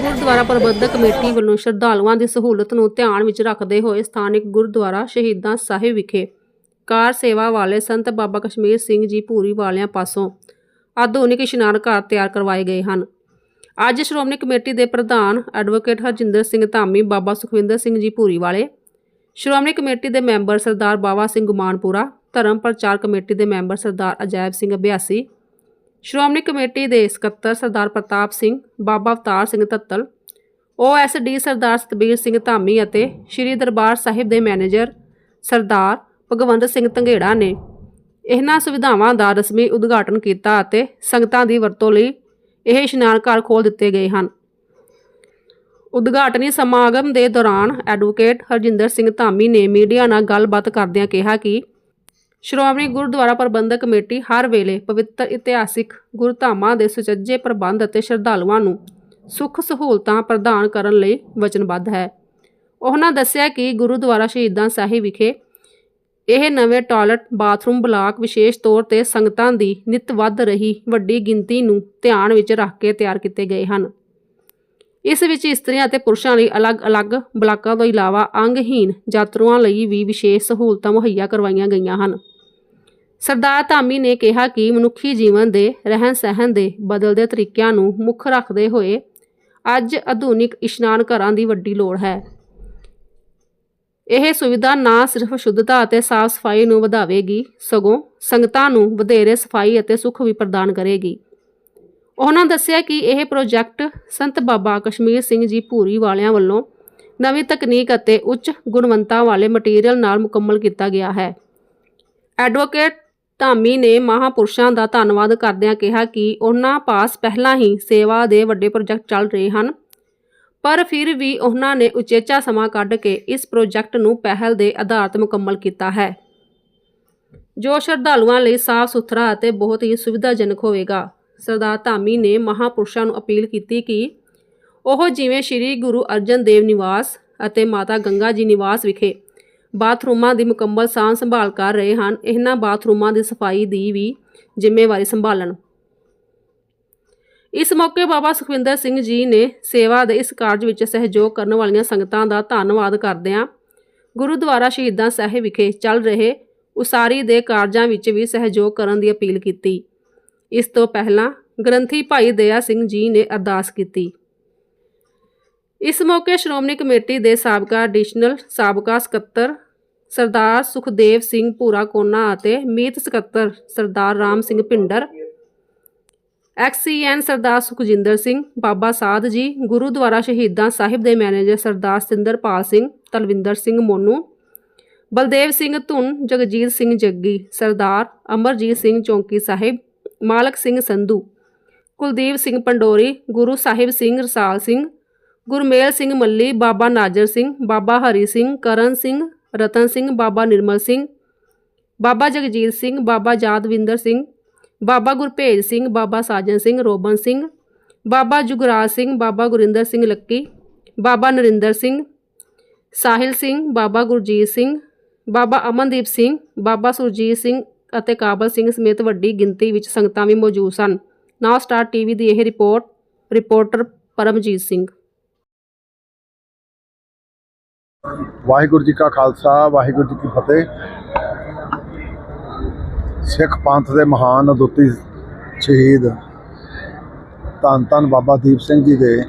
ਗੁਰਦੁਆਰਾ ਪ੍ਰਬੰਧਕ committee ਵੱਲੋਂ ਸ਼ਰਧਾਲੂਆਂ ਦੀ ਸਹੂਲਤ ਨੂੰ ਧਿਆਨ ਵਿੱਚ ਰੱਖਦੇ ਹੋਏ ਸਥਾਨਕ ਗੁਰਦੁਆਰਾ ਸ਼ਹੀਦਾਂ ਸਾਹਿਬ ਵਿਖੇ ਕਾਰ ਸੇਵਾ ਵਾਲੇ ਸੰਤ ਬਾਬਾ ਕਸ਼ਮੀਰ ਸਿੰਘ ਜੀ ਭੂਰੀ ਵਾਲਿਆਂ ਪਾਸੋਂ ਆਧੁਨਿਕ ਇਸ਼ਨਾਨ ਘਰ ਤਿਆਰ ਕਰਵਾਏ ਗਏ ਹਨ। ਅੱਜ ਸ਼੍ਰੋਮਣੀ ਕਮੇਟੀ ਦੇ ਪ੍ਰਧਾਨ ਐਡਵੋਕੇਟ ਹਰਜਿੰਦਰ ਸਿੰਘ ਧਾਮੀ, ਬਾਬਾ ਸੁਖਵਿੰਦਰ ਸਿੰਘ ਜੀ ਭੂਰੀ ਵਾਲੇ, ਸ਼੍ਰੋਮਣੀ ਕਮੇਟੀ ਦੇ ਮੈਂਬਰ ਸਰਦਾਰ ਬਾਵਾ ਸਿੰਘ ਗੁਮਾਨਪੁਰਾ ਧਰਮ ਪ੍ਰਚਾਰ ਕਮੇਟੀ ਦੇ ਮੈਂਬਰ ਸਰਦਾਰ ਅਜੈਬ ਸਿੰਘ ਅਭਿਆਸੀ ਸ਼੍ਰੋਮਣੀ ਕਮੇਟੀ ਦੇ ਸਕੱਤਰ ਸਰਦਾਰ ਪ੍ਰਤਾਪ ਸਿੰਘ, ਬਾਬਾ ਅਵਤਾਰ ਸਿੰਘ ਤੱਤਲ ਓਐਸਡੀ ਸਰਦਾਰ ਸਤਬੀਰ ਸਿੰਘ ਧਾਮੀ ਅਤੇ ਸ੍ਰੀ ਦਰਬਾਰ ਸਾਹਿਬ ਦੇ ਮੈਨੇਜਰ ਸਰਦਾਰ ਭਗਵੰਤ ਸਿੰਘ ਧੰਗੇੜਾ ਨੇ ਇਹਨਾਂ ਸੁਵਿਧਾਵਾਂ ਦਾ ਰਸਮੀ ਉਦਘਾਟਨ ਕੀਤਾ ਅਤੇ ਸੰਗਤਾਂ ਦੀ ਵਰਤੋਂ ਲਈ ਇਹ ਇਸ਼ਨਾਨ ਘਰ ਖੋਲ੍ਹ ਦਿੱਤੇ ਗਏ ਹਨ। ਉਦਘਾਟਨੀ ਸਮਾਗਮ ਦੇ ਦੌਰਾਨ ਐਡਵੋਕੇਟ ਹਰਜਿੰਦਰ ਸਿੰਘ ਧਾਮੀ ਨੇ ਮੀਡੀਆ ਨਾਲ ਗੱਲਬਾਤ ਕਰਦਿਆਂ ਕਿਹਾ ਕਿ ਸ਼੍ਰੋਮਣੀ ਗੁਰਦੁਆਰਾ ਪ੍ਰਬੰਧਕ ਕਮੇਟੀ ਹਰ ਵੇਲੇ ਪਵਿੱਤਰ ਇਤਿਹਾਸਿਕ ਗੁਰਧਾਮਾਂ ਦੇ ਸੁਚੱਜੇ ਪ੍ਰਬੰਧ ਅਤੇ ਸ਼ਰਧਾਲੂਆਂ ਨੂੰ ਸੁੱਖ ਸਹੂਲਤਾਂ ਪ੍ਰਦਾਨ ਕਰਨ ਲਈ ਵਚਨਬੱਧ ਹੈ। ਉਹਨਾਂ ਦੱਸਿਆ ਕਿ ਗੁਰਦੁਆਰਾ ਸ਼ਹੀਦਾਂ ਸਾਹਿਬ ਵਿਖੇ ਇਹ ਨਵੇਂ ਟਾਇਲਟ, ਬਾਥਰੂਮ ਬਲਾਕ ਵਿਸ਼ੇਸ਼ ਤੌਰ ਤੇ ਸੰਗਤਾਂ ਦੀ ਨਿਤ ਵੱਧ ਰਹੀ ਵੱਡੀ ਗਿਣਤੀ ਨੂੰ ਧਿਆਨ ਵਿੱਚ ਰੱਖ ਕੇ ਤਿਆਰ ਕੀਤੇ ਗਏ ਹਨ। ਇਸ ਵਿੱਚ ਇਸਤਰੀਆਂ ਅਤੇ ਪੁਰਸ਼ਾਂ ਲਈ ਅਲੱਗ-ਅਲੱਗ ਬਲਾਕਾਂ ਤੋਂ ਇਲਾਵਾ ਅੰਗਹੀਨ ਯਾਤਰੂਆਂ ਲਈ ਵੀ ਵਿਸ਼ੇਸ਼ ਸਹੂਲਤਾਂ ਮੁਹੱਈਆ ਕਰਵਾਈਆਂ ਗਈਆਂ ਹਨ। ਸਰਦਾਰ ਧਾਮੀ ਨੇ ਕਿਹਾ ਕਿ ਮਨੁੱਖੀ ਜੀਵਨ ਦੇ ਰਹਿਣ-ਸਹਿਣ ਦੇ ਬਦਲਦੇ ਤਰੀਕਿਆਂ ਨੂੰ ਮੁੱਖ ਰੱਖਦੇ ਹੋਏ ਅੱਜ ਆਧੁਨਿਕ ਇਸ਼ਨਾਨ ਘਰਾਂ ਦੀ ਵੱਡੀ ਲੋੜ ਹੈ। ਇਹ ਸੁਵਿਧਾ ਨਾ ਸਿਰਫ ਸ਼ੁੱਧਤਾ ਅਤੇ ਸਾਫ਼ ਸਫ਼ਾਈ ਨੂੰ ਵਧਾਵੇਗੀ, ਸਗੋਂ ਸੰਗਤਾਂ ਨੂੰ ਵਧੇਰੇ ਸਫ਼ਾਈ ਅਤੇ ਸੁੱਖ ਵੀ ਪ੍ਰਦਾਨ ਕਰੇਗੀ। ਉਹਨਾਂ ਦੱਸਿਆ ਕਿ ਇਹ ਪ੍ਰੋਜੈਕਟ ਸੰਤ ਬਾਬਾ ਕਸ਼ਮੀਰ ਸਿੰਘ ਜੀ ਭੂਰੀ ਵਾਲਿਆਂ ਵੱਲੋਂ ਨਵੀਂ ਤਕਨੀਕ ਅਤੇ ਉੱਚ ਗੁਣਵੰਤਾ ਵਾਲੇ ਮਟੀਰੀਅਲ ਨਾਲ ਮੁਕੰਮਲ ਕੀਤਾ ਗਿਆ ਹੈ। ਐਡਵੋਕੇਟ ਧਾਮੀ ਨੇ ਮਹਾਪੁਰਸ਼ਾਂ ਦਾ ਧੰਨਵਾਦ ਕਰਦਿਆਂ ਕਿਹਾ ਕਿ ਉਹਨਾਂ ਪਾਸ ਪਹਿਲਾਂ ਹੀ ਸੇਵਾ ਦੇ ਵੱਡੇ ਪ੍ਰੋਜੈਕਟ ਚੱਲ ਰਹੇ ਹਨ। ਪਰ ਫਿਰ ਵੀ ਉਹਨਾਂ ਨੇ ਉਚੇਚਾ ਸਮਾਂ ਕੱਢ ਕੇ ਇਸ ਪ੍ਰੋਜੈਕਟ ਨੂੰ ਪਹਿਲ ਦੇ ਆਧਾਰ ਤੇ ਮੁਕੰਮਲ ਕੀਤਾ ਹੈ। ਜੋ ਸ਼ਰਧਾਲੂਆਂ ਲਈ ਸਾਫ਼ ਸੁਥਰਾ ਅਤੇ ਬਹੁਤ ਹੀ ਸੁਵਿਧਾਜਨਕ ਹੋਵੇਗਾ, ਸਰਦਾਰ ਧਾਮੀ ਨੇ ਮਹਾਪੁਰਸ਼ਾਂ ਨੂੰ ਅਪੀਲ ਕੀਤੀ ਕਿ ਉਹ ਜਿਵੇਂ ਸ੍ਰੀ ਗੁਰੂ ਅਰਜਨ ਦੇਵ ਨਿਵਾਸ ਅਤੇ ਮਾਤਾ ਗੰਗਾ ਜੀ ਨਿਵਾਸ ਵਿਖੇ ਬਾਥਰੂਮਾਂ ਦੀ ਮੁਕੰਮਲ ਸਾਂਭ ਸੰਭਾਲ ਕਰ ਰਹੇ ਹਨ। ਇਹਨਾਂ ਬਾਥਰੂਮਾਂ ਦੀ ਸਫ਼ਾਈ ਦੀ ਵੀ ਜ਼ਿੰਮੇਵਾਰੀ ਸੰਭਾਲਣ। ਇਸ ਮੌਕੇ ਬਾਬਾ ਸੁਖਵਿੰਦਰ ਸਿੰਘ ਜੀ ਨੇ ਸੇਵਾ ਦੇ ਇਸ ਕਾਰਜ ਵਿੱਚ ਸਹਿਯੋਗ ਕਰਨ ਵਾਲੀਆਂ ਸੰਗਤਾਂ ਦਾ ਧੰਨਵਾਦ ਕਰਦਿਆਂ ਗੁਰਦੁਆਰਾ ਸ਼ਹੀਦਾਂ ਸਾਹਿਬ ਵਿਖੇ ਚੱਲ ਰਹੇ ਉਸਾਰੀ ਦੇ ਕਾਰਜਾਂ ਵਿੱਚ ਵੀ ਸਹਿਯੋਗ ਕਰਨ ਦੀ ਅਪੀਲ ਕੀਤੀ। ਇਸ ਤੋਂ ਪਹਿਲਾਂ ਗ੍ਰੰਥੀ ਭਾਈ ਦਇਆ ਸਿੰਘ ਜੀ ਨੇ ਅਰਦਾਸ ਕੀਤੀ। ਇਸ ਮੌਕੇ ਸ਼੍ਰੋਮਣੀ ਕਮੇਟੀ ਦੇ ਸਾਬਕਾ ਐਡੀਸ਼ਨਲ ਸਾਬਕਾ ਸਕੱਤਰ ਸਰਦਾਰ ਸੁਖਦੇਵ ਸਿੰਘ ਭੂਰਾ ਕੋਨਾ ਅਤੇ ਮੀਤ ਸਕੱਤਰ ਸਰਦਾਰ ਰਾਮ ਸਿੰਘ ਭਿੰਡਰ ਐਕਸੀਐਨ ਸਰਦਾਰ ਸੁਖਜਿੰਦਰ ਸਿੰਘ, ਬਾਬਾ ਸਾਧ ਜੀ, ਗੁਰਦੁਆਰਾ ਸ਼ਹੀਦਾਂ ਸਾਹਿਬ ਦੇ ਮੈਨੇਜਰ ਸਰਦਾਰ ਸਿੰਦਰਪਾਲ ਸਿੰਘ, ਤਲਵਿੰਦਰ ਸਿੰਘ ਮੋਨੂ, ਬਲਦੇਵ ਸਿੰਘ ਧੁਨ, ਜਗਜੀਤ ਸਿੰਘ ਜੱਗੀ, ਸਰਦਾਰ ਅਮਰਜੀਤ ਸਿੰਘ ਚੌਂਕੀ ਸਾਹਿਬ, ਮਾਲਕ ਸਿੰਘ ਸੰਧੂ, ਕੁਲਦੀਪ ਸਿੰਘ ਪੰਡੋਰੀ, ਗੁਰੂ ਸਾਹਿਬ ਸਿੰਘ ਰਸਾਲ ਸਿੰਘ ਗੁਰਮੇਲ ਸਿੰਘ ਮੱਲੀ ਬਾਬਾ ਨਾਜਰ ਸਿੰਘ ਬਾਬਾ ਹਰੀ ਸਿੰਘ ਕਰਨ ਸਿੰਘ ਰਤਨ ਸਿੰਘ ਬਾਬਾ ਨਿਰਮਲ ਸਿੰਘ ਬਾਬਾ ਜਗਜੀਤ ਸਿੰਘ ਬਾਬਾ ਜਾਦਵਿੰਦਰ ਸਿੰਘ ਬਾਬਾ ਗੁਰਭੇਜ ਸਿੰਘ ਬਾਬਾ ਸਾਜਨ ਸਿੰਘ ਰੋਬਨ ਸਿੰਘ ਬਾਬਾ ਜੁਗਰਾਜ ਸਿੰਘ ਬਾਬਾ ਗੁਰਿੰਦਰ ਸਿੰਘ ਲੱਕੀ ਬਾਬਾ ਨਰਿੰਦਰ ਸਿੰਘ ਸਾਹਿਲ ਸਿੰਘ ਬਾਬਾ ਗੁਰਜੀਤ ਸਿੰਘ ਬਾਬਾ ਅਮਨਦੀਪ ਸਿੰਘ ਬਾਬਾ ਸੁਰਜੀਤ ਸਿੰਘ ਅਤੇ ਕਾਬਲ ਸਿੰਘ ਸਮੇਤ ਵੱਡੀ ਗਿਣਤੀ ਵਿੱਚ ਸੰਗਤਾਂ ਵੀ ਮੌਜੂਦ ਸਨ ਨਾਓ ਸਟਾਰ ਟੀਵੀ ਦੀ ਇਹ ਰਿਪੋਰਟ ਰਿਪੋਰਟਰ ਪਰਮਜੀਤ ਸਿੰਘ ਵਾਹਿਗੁਰੂ ਜੀ ਕਾ ਖਾਲਸਾ, ਵਾਹਿਗੁਰੂ ਜੀ ਕੀ ਫਤਿਹ। ਸਿੱਖ ਪੰਥ ਦੇ ਮਹਾਨ ਅਦੁੱਤੀ ਸ਼ਹੀਦ ਧੰਨ ਧੰਨ ਬਾਬਾ ਦੀਪ ਸਿੰਘ ਜੀ ਦੇ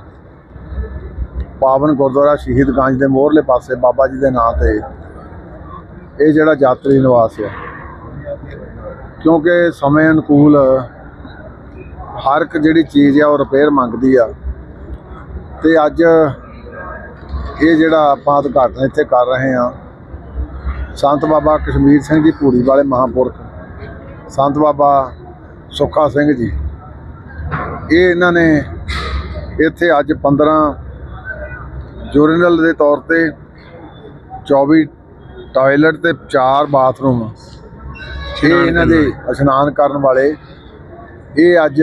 ਪਾਵਨ ਗੁਰਦੁਆਰਾ ਸ਼ਹੀਦ ਗੰਜ ਦੇ ਮੋਹਰਲੇ ਪਾਸੇ ਬਾਬਾ ਜੀ ਦੇ ਨਾਂ ਤੇ ਇਹ ਜਿਹੜਾ ਯਾਤਰੀ ਨਿਵਾਸ ਹੈ। ਕਿਉਂਕਿ ਸਮੇਂ ਅਨੁਕੂਲ ਹਰ ਇੱਕ ਜਿਹੜੀ ਚੀਜ਼ ਆ ਉਹ ਰਿਪੇਅਰ ਮੰਗਦੀ ਆ। ਤੇ ਅੱਜ ਇਹ ਜਿਹੜਾ ਆਪਾਂ ਉਦਘਾਟਨ ਇੱਥੇ ਕਰ ਰਹੇ ਹਾਂ ਸੰਤ ਬਾਬਾ ਕਸ਼ਮੀਰ ਸਿੰਘ ਜੀ ਪੂਰੀ ਵਾਲੇ ਮਹਾਂਪੁਰਖ ਸੰਤ ਬਾਬਾ ਸੁੱਖਾ ਸਿੰਘ ਜੀ। ਇਹ ਇਹਨਾਂ ਨੇ ਇੱਥੇ ਅੱਜ 15 ਯੂਰੀਨਲ ਦੇ ਤੌਰ ਤੇ 24 ਟਾਇਲਟ ਤੇ 4 ਬਾਥਰੂਮ ਇਹ ਇਹਨਾਂ ਦੇ ਇਸ਼ਨਾਨ ਕਰਨ ਵਾਲੇ। ਇਹ ਅੱਜ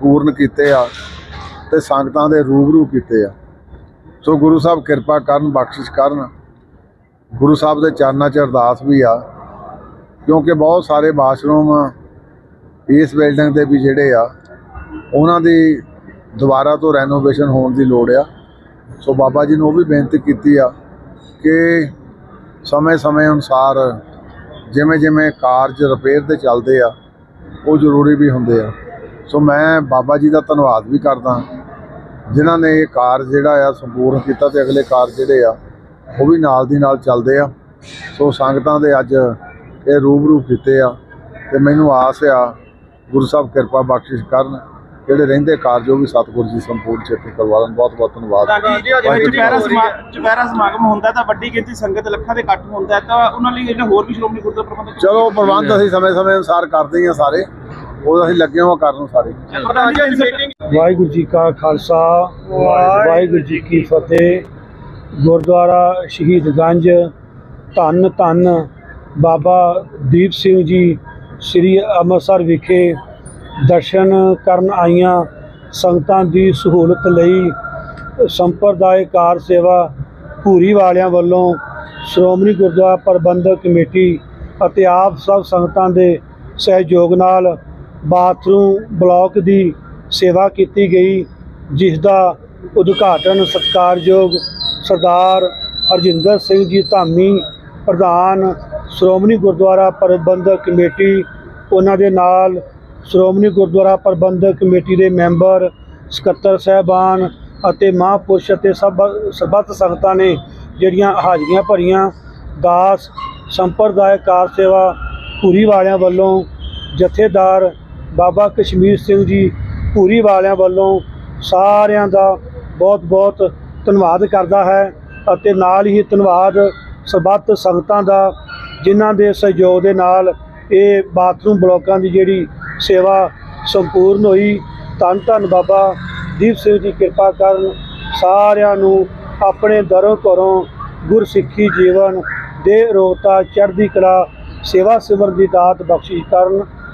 ਪੂਰਨ ਕੀਤੇ ਆ ਤੇ ਸੰਗਤਾਂ ਦੇ ਰੂਬਰੂ ਕੀਤੇ ਆ। ਸੋ ਗੁਰੂ ਸਾਹਿਬ ਕਿਰਪਾ ਕਰਨ, ਬਖਸ਼ਿਸ਼ ਕਰਨ। ਗੁਰੂ ਸਾਹਿਬ ਦੇ ਚਰਨਾਂ 'ਚ ਅਰਦਾਸ ਵੀ ਆ, ਕਿਉਂਕਿ ਬਹੁਤ ਸਾਰੇ ਬਾਥਰੂਮ ਇਸ ਬਿਲਡਿੰਗ ਦੇ ਵੀ ਜਿਹੜੇ ਆ, ਉਹਨਾਂ ਦੀ ਦੁਬਾਰਾ ਤੋਂ ਰੈਨੋਵੇਸ਼ਨ ਹੋਣ ਦੀ ਲੋੜ ਆ। ਸੋ ਬਾਬਾ ਜੀ ਨੂੰ ਉਹ ਵੀ ਬੇਨਤੀ ਕੀਤੀ ਆ ਕਿ ਸਮੇਂ-ਸਮੇਂ ਅਨੁਸਾਰ ਜਿਵੇਂ ਜਿਵੇਂ ਕਾਰਜ ਰਿਪੇਅਰ ਦੇ ਚੱਲਦੇ ਆ, ਉਹ ਜ਼ਰੂਰੀ ਵੀ ਹੁੰਦੇ ਆ। ਸੋ ਮੈਂ ਬਾਬਾ ਜੀ ਦਾ ਧੰਨਵਾਦ ਵੀ ਕਰਦਾ। ਜਿਨ੍ਹਾਂ ਨੇ ਇਹ ਕਾਰਜ ਜਿਹੜਾ ਆ ਸੰਪੂਰਨ ਕੀਤਾ ਤੇ ਅਗਲੇ ਕਾਰਜ ਜਿਹੜੇ ਆ ਉਹ ਵੀ ਨਾਲ ਦੀ ਨਾਲ ਚੱਲਦੇ ਆ। ਸੋ ਸੰਗਤਾਂ ਦੇ ਅੱਜ ਇਹ ਰੂਬਰੂ ਕੀਤੇ ਆ ਤੇ ਮੈਨੂੰ ਆਸ ਆ ਗੁਰੂ ਸਾਹਿਬ ਕਿਰਪਾ ਬਖਸ਼ਿਸ਼ ਕਰਨ। ਜਿਹੜੇ ਰਹਿੰਦੇ ਕਾਰਜ ਉਹ ਵੀ ਸਤਿਗੁਰੂ ਜੀ ਸੰਪੂਰਨ ਚੇਤੇ ਕਰਵਾਉਣ। ਬਹੁਤ ਬਹੁਤ ਧੰਨਵਾਦ ਚੁਪਹਿਰਾ ਸਮਾ- ਚੁਪਹਿਰਾ ਸਮਾਗਮ ਹੁੰਦਾ ਤਾਂ ਵੱਡੀ ਗਿਣਤੀ ਸੰਗਤ ਲੱਖਾਂ ਦੇ ਇਕੱਠ ਹੁੰਦਾ ਤਾਂ ਉਹਨਾਂ ਲਈ ਜਿਹੜੇ ਹੋਰ ਵੀ ਸ਼੍ਰੋਮਣੀ ਗੁਰਦੁਆਰਾ ਪ੍ਰਬੰਧਕ ਚਲੋ ਪ੍ਰਬੰਧ ਅਸੀਂ ਸਮੇਂ-ਸਮੇਂ ਅਨੁਸਾਰ ਕਰਦੇ ਹੀ ਆ ਸਾਰੇ। ਉਹ ਅਸੀਂ ਲੱਗੇ ਹਾਂ ਕਰਨ ਸਾਰੇ। ਵਾਹਿਗੁਰੂ ਜੀ ਕਾ ਖਾਲਸਾ ਵਾਹਿਗੁਰੂ ਜੀ ਕੀ ਫਤਿਹ। ਗੁਰਦੁਆਰਾ ਸ਼ਹੀਦਗੰਜ ਧੰਨ ਧੰਨ ਬਾਬਾ ਦੀਪ ਸਿੰਘ ਜੀ ਸ੍ਰੀ ਅੰਮ੍ਰਿਤਸਰ ਵਿਖੇ ਦਰਸ਼ਨ ਕਰਨ ਆਈਆਂ ਸੰਗਤਾਂ ਦੀ ਸਹੂਲਤ ਲਈ ਸੰਪਰਦਾਇ ਕਾਰ ਸੇਵਾ ਭੂਰੀ ਵਾਲਿਆਂ ਵੱਲੋਂ ਸ਼੍ਰੋਮਣੀ ਗੁਰਦੁਆਰਾ ਪ੍ਰਬੰਧਕ ਕਮੇਟੀ ਅਤੇ ਆਪ ਸਭ ਸੰਗਤਾਂ ਦੇ ਸਹਿਯੋਗ ਨਾਲ ਬਾਥਰੂਮ ਬਲਾਕ ਦੀ ਸੇਵਾ ਕੀਤੀ ਗਈ, ਜਿਸ ਦਾ ਉਦਘਾਟਨ ਸਤਿਕਾਰਯੋਗ ਸਰਦਾਰ ਹਰਜਿੰਦਰ ਸਿੰਘ ਜੀ ਧਾਮੀ, ਪ੍ਰਧਾਨ ਸ਼੍ਰੋਮਣੀ ਗੁਰਦੁਆਰਾ ਪ੍ਰਬੰਧਕ ਕਮੇਟੀ, ਉਹਨਾਂ ਦੇ ਨਾਲ ਸ਼੍ਰੋਮਣੀ ਗੁਰਦੁਆਰਾ ਪ੍ਰਬੰਧਕ ਕਮੇਟੀ ਦੇ ਮੈਂਬਰ, ਸਕੱਤਰ ਸਹਿਬਾਨ ਅਤੇ ਮਹਾਂਪੁਰਸ਼ ਅਤੇ ਸਭ ਸਰਬੱਤ ਸੰਗਤਾਂ ਨੇ ਜਿਹੜੀਆਂ ਹਾਜ਼ਰੀਆਂ ਭਰੀਆਂ, ਦਾਸ ਸੰਪਰਦਾਇਕ ਕਾਰ ਸੇਵਾ ਪੂਰੀ ਵਾਲਿਆਂ ਵੱਲੋਂ ਜਥੇਦਾਰ ਬਾਬਾ ਕਸ਼ਮੀਰ ਸਿੰਘ ਜੀ ਪੂਰੀ ਵਾਲਿਆਂ ਵੱਲੋਂ ਸਾਰਿਆਂ ਦਾ ਬਹੁਤ ਬਹੁਤ ਧੰਨਵਾਦ ਕਰਦਾ ਹੈ ਅਤੇ ਨਾਲ ਹੀ ਧੰਨਵਾਦ ਸਰਬੱਤ ਸੰਗਤਾਂ ਦਾ, ਜਿਨ੍ਹਾਂ ਦੇ ਸਹਿਯੋਗ ਦੇ ਨਾਲ ਇਹ ਬਾਥਰੂਮ ਬਲੋਕਾਂ ਦੀ ਜਿਹੜੀ ਸੇਵਾ ਸੰਪੂਰਨ ਹੋਈ। ਧੰਨ ਧੰਨ ਬਾਬਾ ਦੀਪ ਸਿੰਘ ਜੀ ਕਿਰਪਾ ਕਰਨ ਸਾਰਿਆਂ ਨੂੰ ਆਪਣੇ ਦਰੋਂ ਘਰੋਂ ਗੁਰਸਿੱਖੀ ਜੀਵਨ ਦੇ ਰੋਗਤਾ ਚੜ੍ਹਦੀ ਕਲਾ ਸੇਵਾ ਸਿਮਰਨ ਦੀ ਦਾਤ ਬਖਸ਼ਿਸ਼ ਕਰਨ।